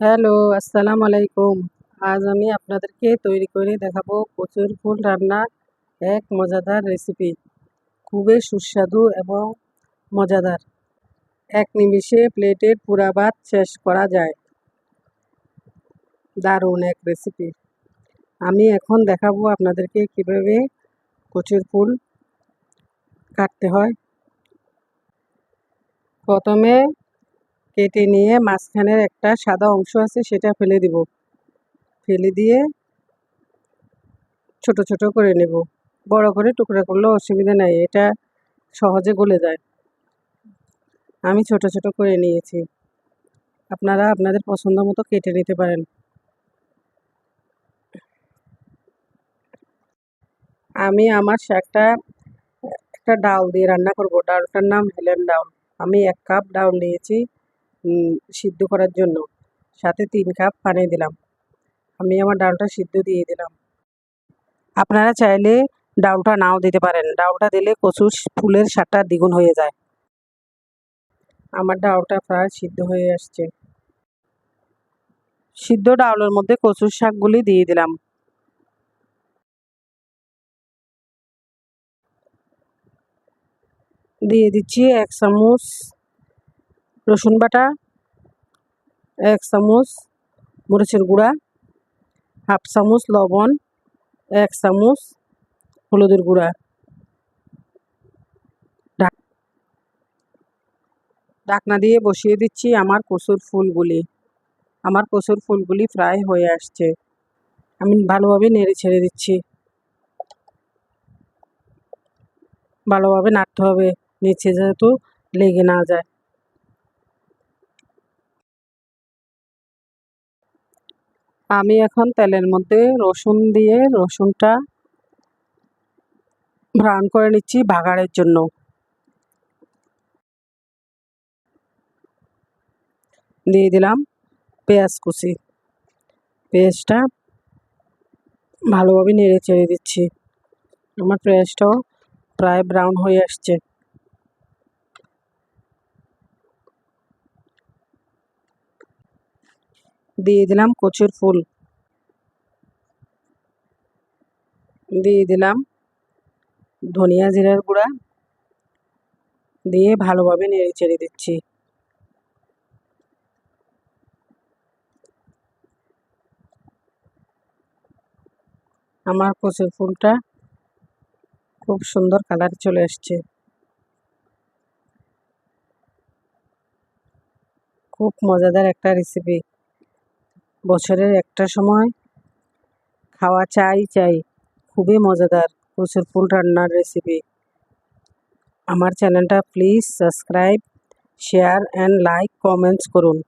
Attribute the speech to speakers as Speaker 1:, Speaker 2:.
Speaker 1: Hello, আসসালামু আলাইকুম। আজ আমি আপনাদেরকে তৈরি করে দেখাবো কচুর ফুল রান্নার এক মজাদার রেসিপি খুবই সুস্বাদু এবং মজাদার। এক নিমিষে প্লেটের পুরা ভাত শেষ করা যায়। দারুণ এক রেসিপি আমি এখন দেখাবো আপনাদেরকে কীভাবে কচুর ফুল কাটতে হয়। প্রথমে কেটে নিয়ে মাঝখানের একটা সাদা অংশ আছে, সেটা ফেলে দিব। ফেলে দিয়ে ছোট ছোট করে নেব। বড় করে টুকরা করলে অসুবিধা নাই, এটা সহজে গলে যায়। আমি ছোট ছোট করে নিয়েছি। আপনারা আপনাদের পছন্দ মতো কেটে নিতে পারেন। আমি আমার শাকটা একটা ডাল দিয়ে রান্না করব। ডালটার নাম হেলেন ডাউল আমি এক কাপ ডাউল নিয়েছি। সিদ্ধ করার জন্য। সাথে তিন কাপ পানি দিলাম। আমি আমার ডালটা সিদ্ধ দিয়ে দিলাম। আপনারা চাইলে ডাউলটা নাও দিতে পারেন। ডাউটা দিলে কচুর ফুলের স্বাদটা দ্বিগুণ হয়ে যায়। আমার ডাউলটা প্রায় সিদ্ধ হয়ে আসছে। সিদ্ধ ডাউলের মধ্যে কচুর শাকগুলি দিয়ে দিলাম। দিয়ে দিচ্ছি এক চামচ রসুন বাটা, এক চামচ মরিচের গুঁড়া, হাফ চামচ লবণ, এক চামচ হলুদের গুঁড়া। ঢাকনা দিয়ে বসিয়ে দিচ্ছি আমার কচুর ফুলগুলি। আমার কচুর ফুলগুলি ফ্রাই হয়ে আসছে। আমি ভালোভাবে নেড়ে ছেড়ে দিচ্ছি। ভালোভাবে নাড়তে হবে, নিচে যেহেতু লেগে না যায়। আমি এখন তেলের মধ্যে রসুন দিয়ে রসুনটা ব্রাউন করে নিচ্ছি বাগারের জন্য। দিয়ে দিলাম পেঁয়াজ কুচি। পেঁয়াজটা ভালোভাবে নেড়ে চেড়ে দিচ্ছি। আমার পেঁয়াজটাও প্রায় ব্রাউন হয়ে আসছে। দিয়ে দিলাম কচুর ফুল। দিয়ে দিলাম ধনিয়া জিরার গুঁড়া দিয়ে ভালোভাবে নেড়ে চেড়ে দিচ্ছি। আমার কচুর ফুলটা খুব সুন্দর কালার চলে আসছে। খুব মজাদার একটা রেসিপি বছরের একটা সময় খাওয়া চাই চাই। খুবই মজাদার কচুর ফুল রান্নার রেসিপি আমার চ্যানেলটা please subscribe share and like comments করুন।